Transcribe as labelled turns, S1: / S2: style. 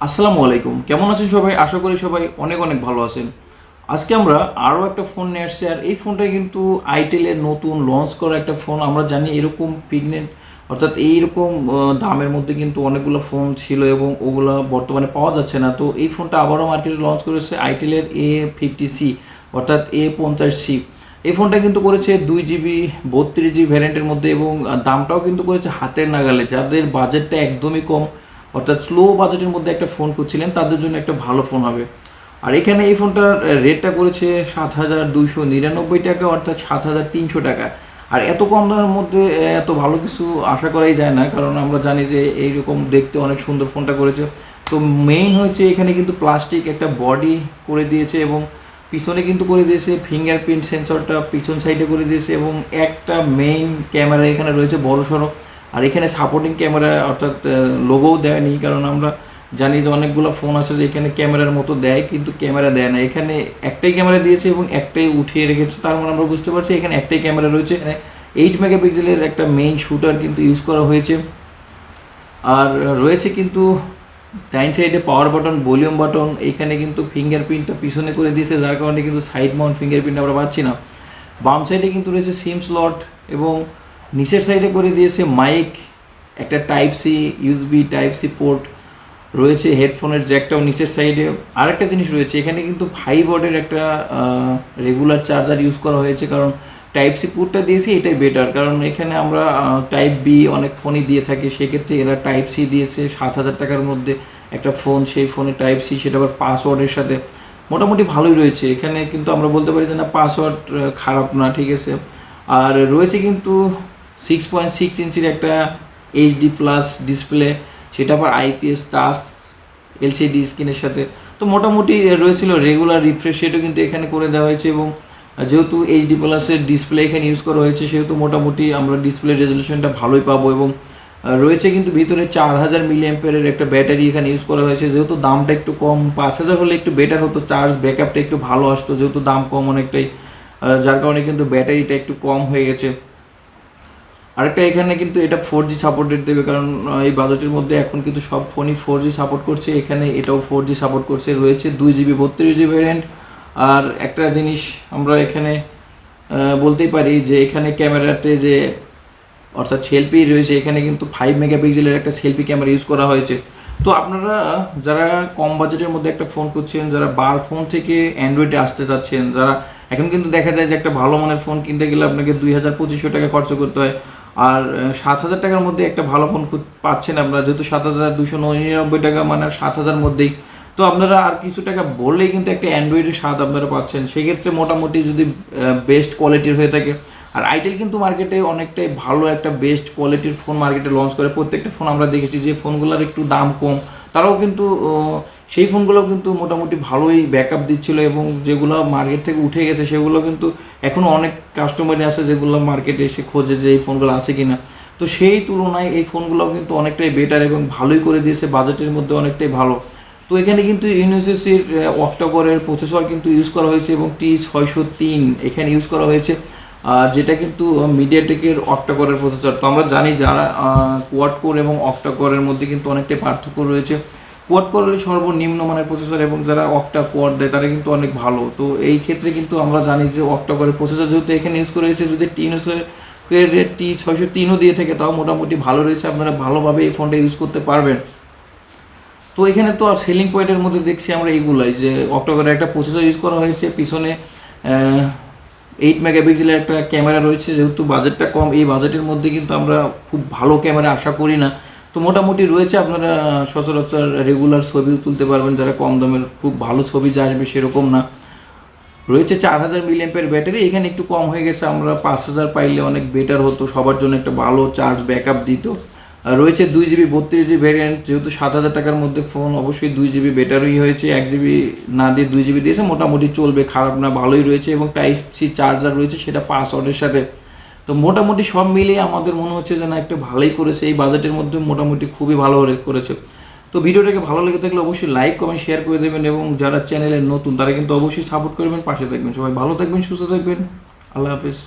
S1: আসসালামু আলাইকুম। কেমন আছেন সবাই? আশা করি সবাই অনেক অনেক ভালো আছেন। আজকে আমরা আরও একটা ফোন নিয়ে আসছি। আর এই ফোনটা কিন্তু আইটেলের নতুন লঞ্চ করা একটা ফোন। আমরা জানি এরকম পিগনেন্ট অর্থাৎ এইরকম দামের মধ্যে কিন্তু অনেকগুলো ফোন ছিল এবং ওগুলো বর্তমানে পাওয়া যাচ্ছে না। তো এই ফোনটা আবারও মার্কেটে লঞ্চ করেছে আইটেলের এ ফিফটি সি অর্থাৎ এ পঞ্চাশ সি এই ফোনটা কিন্তু করেছে দুই জিবি বত্রিশ জিবি ভ্যারিয়েন্টের মধ্যে এবং দামটাও কিন্তু করেছে হাতের নাগালে। যাদের বাজেটটা একদমই কম অর্থাৎ স্লো বাজেটের মধ্যে একটা ফোন খুঁজছিলেন, তাদের জন্য একটা ভালো ফোন হবে। আর এখানে এই ফোনটার রেটটা করেছে সাত হাজার দুইশো নিরানব্বই টাকা, অর্থাৎ সাত হাজার তিনশো টাকা। আর এত কম দামের মধ্যে এত ভালো কিছু আশা করাই যায় না, কারণ আমরা জানি যে এইরকম দেখতে অনেক সুন্দর ফোনটা করেছে। তো মেইন হচ্ছে এখানে কিন্তু প্লাস্টিক একটা বডি করে দিয়েছে এবং পিছনে কিন্তু করে দিয়েছে ফিঙ্গারপ্রিন্ট সেন্সরটা পিছন সাইডে করে দিয়েছে এবং একটা মেইন ক্যামেরা এখানে রয়েছে বড় সড়ো আর এখানে সাপোর্টিং ক্যামেরা অর্থাৎ লোগোও দেয়নি, কারণ আমরা জানি যে অনেকগুলো ফোন আছে যে এখানে ক্যামেরার মতো দেয়, কিন্তু ক্যামেরা দেয় না। এখানে একটাই ক্যামেরা দিয়েছে এবং একটাই উঠিয়ে রেখেছে। তার মানে আমরা বুঝতে পারছি এখানে একটাই ক্যামেরা রয়েছে। এখানে এইট মেগাপিক্সেলের একটা মেইন শুটার কিন্তু ইউজ করা হয়েছে। আর রয়েছে কিন্তু ডাইন সাইডে পাওয়ার বাটন ভলিউম বাটন এখানে কিন্তু ফিঙ্গারপ্রিন্টটা পিছনে করে দিয়েছে, যার কারণে কিন্তু সাইড মাউন্ট ফিঙ্গারপ্রিন্ট আমরা পাচ্ছি না। বাম সাইডে কিন্তু রয়েছে সিম স্লট এবং নিচের সাইডে করে দিয়েছে মাইক একটা type C USB type C port রয়েছে হেডফোনের জ্যাকটাও নিচের সাইডে। আরেকটা জিনিস রয়েছে, এখানে কিন্তু ওয়াটের একটা রেগুলার চার্জার ইউজ করা হয়েছে, কারণ টাইপ সি পোর্টটা দিয়েছি, এটাই বেটার কারণ এখানে আমরা টাইপ বি অনেক ফোনই দিয়ে থাকি, সেক্ষেত্রে এরা টাইপ সি দিয়েছে সাত হাজার টাকার মধ্যে। একটা ফোন সেই ফোনে টাইপ সি সেটা আবার পাসওয়ার্ডের সাথে। মোটামুটি ভালোই রয়েছে, এখানে কিন্তু আমরা বলতে পারি যে না পাসওয়ার্ড খারাপ না, ঠিক আছে। আর রয়েছে কিন্তু সিক্স পয়েন্ট সিক্স ইঞ্চির একটা এইচডি প্লাস ডিসপ্লে সেটা আবার আইপিএস টাচ এলসিডি স্ক্রিনের সাথে। তো মোটামুটি রয়েছিল রেগুলার রিফ্রেশ রেটও কিন্তু এখানে করে দেওয়া হয়েছে এবং যেহেতু এইচডি প্লাসের ডিসপ্লে এখানে ইউজ করা হয়েছে, সেহেতু মোটামুটি আমরা ডিসপ্লে রেজলিউশনটা ভালোই পাবো এবং রয়েছে কিন্তু ভিতরে চার হাজার মিলিয়াম্পেয়ারের একটা ব্যাটারি এখানে ইউজ করা হয়েছে। যেহেতু দামটা একটু কম, পাঁচ হাজার হলে একটু বেটার হতো চার্জ ব্যাকআপটা একটু ভালো আসতো, যেহেতু দাম কম অনেকটাই যার কারণে কিন্তু ব্যাটারিটা একটু কম হয়ে গেছে। আরেকটা এখানে কিন্তু এটা ফোর জি সাপোর্টেড দেবে, কারণ এই বাজেটের মধ্যে এখন কিন্তু সব ফোনই ফোর জি সাপোর্ট করছে, এখানে এটাও ফোর জি সাপোর্ট করছে, রয়েছে দুই জিবি বত্রিশ জিবি ভ্যারিয়েন্ট আর একটা জিনিস আমরা এখানে বলতেই পারি যে এখানে ক্যামেরাতে যে, অর্থাৎ সেলফি রয়েছে, এখানে কিন্তু ফাইভ মেগাপিক্সেলের একটা সেলফি ক্যামেরা ইউজ করা হয়েছে। তো আপনারা যারা কম বাজেটের মধ্যে একটা ফোন করছেন যারা বার ফোন থেকে অ্যান্ড্রয়েডে আসতে চাচ্ছেন, যারা, এখন কিন্তু দেখা যায় যে একটা ভালো মানের ফোন কিনতে গেলে আপনাকে দুই হাজার পঁচিশশো টাকা খরচ করতে হয়। আর সাত হাজার টাকার মধ্যে একটা ভালো ফোন পাচ্ছেন আপনারা, যেহেতু সাত হাজার দুশো নিরানব্বই টাকা মানে সাত হাজার মধ্যেই। তো আপনারা আর কিছু টাকা বললেই কিন্তু একটা অ্যান্ড্রয়েডের স্বাদ আপনারা পাচ্ছেন। সেক্ষেত্রে মোটামুটি যদি বেস্ট কোয়ালিটির হয়ে থাকে, আর আইটেল কিন্তু মার্কেটে অনেকটাই ভালো একটা বেস্ট কোয়ালিটির ফোন মার্কেটে লঞ্চ করে। প্রত্যেকটা ফোন আমরা দেখেছি যে ফোনগুলোর একটু দাম কম, তারাও কিন্তু সেই ফোনগুলো কিন্তু মোটামুটি ভালোই ব্যাকআপ দিচ্ছিল এবং যেগুলো মার্কেট থেকে উঠে গেছে সেগুলো কিন্তু এখনও অনেক কাস্টমারই আছে যেগুলো মার্কেটে এসে খোঁজে যে এই ফোনগুলো আছে কি না তো সেই তুলনায় এই ফোনগুলো কিন্তু অনেকটাই বেটার এবং ভালোই করে দিয়েছে বাজেটের মধ্যে অনেকটাই ভালো। তো এখানে কিন্তু ইউনিসেসির অক্টোকরের প্রসেসর কিন্তু ইউজ করা হয়েছে এবং টি ছয়শো তিন এখানে ইউজ করা হয়েছে। যেটা কিন্তু মিডিয়াটেকের অক্টোকরের প্রসেসর তো আমরা জানি যারা কোয়াড কোর এবং অক্টোকরের মধ্যে কিন্তু অনেকটাই পার্থক্য রয়েছে। কোয়াড কোর হলে সর্বনিম্ন মানের প্রসেসর এবং যারা অক্টা কোয়াড দেয়, তারা কিন্তু অনেক ভালো। তো এই ক্ষেত্রে কিন্তু আমরা জানি যে অক্টা অক্টোকরের প্রসেসর যেহেতু এখানে ইউজ করে হয়েছে, যদি টি রেট টি ছয়শো তিনও দিয়ে থাকে, তাও মোটামুটি ভালো রয়েছে, আপনারা ভালোভাবে এই ফোনটা ইউজ করতে পারবেন। তো এখানে তো আর সেলিং পয়েন্টের মধ্যে দেখছি আমরা এইগুলাই, যে অক্টোবরের একটা প্রসেসর ইউজ করা হয়েছে, পিছনে এইট মেগাপিক্সেলের একটা ক্যামেরা রয়েছে, যেহেতু বাজেটটা কম, এই বাজেটের মধ্যে কিন্তু আমরা খুব ভালো ক্যামেরা আশা করি না। তো মোটামুটি রয়েছে, আপনারা সচরাচর রেগুলার ছবি তুলতে পারবেন, যারা কম দামের খুব ভালো ছবি যে আসবে সেরকম না। রয়েছে চার হাজার মিলিয়াম্পের ব্যাটারি, এখানে একটু কম হয়ে গেছে, আমরা পাঁচ হাজার পাইলে অনেক বেটার হতো, সবার জন্য একটা ভালো চার্জ ব্যাকআপ দিত। আর রয়েছে দুই জিবি বত্রিশ জিবি ভ্যারিয়েন্ট যেহেতু সাত হাজার টাকার মধ্যে ফোন অবশ্যই দুই জিবি বেটারই হয়েছে, এক জিবি না দিয়ে দুই জিবি দিয়েছে, মোটামুটি চলবে, খারাপ না, ভালোই রয়েছে এবং টাইপ সি চার্জার রয়েছে, সেটা পাসওয়ার্ডের সাথে। তো মোটামুটি সব মিলিয়ে আমাদের মনে হচ্ছে যে না, একটা ভালোই করেছে। এই বাজেটের মধ্যে মোটামুটি খুবই ভালো করেছে। তো ভিডিওটাকে ভালো লেগে থাকলে অবশ্যই লাইক কমেন্ট শেয়ার করে দেবেন এবং যারা চ্যানেলে নতুন, তারা কিন্তু অবশ্যই সাপোর্ট করবেন, পাশে থাকবেন। সবাই ভালো থাকবেন, সুস্থ থাকবেন। আল্লাহ হাফিজ।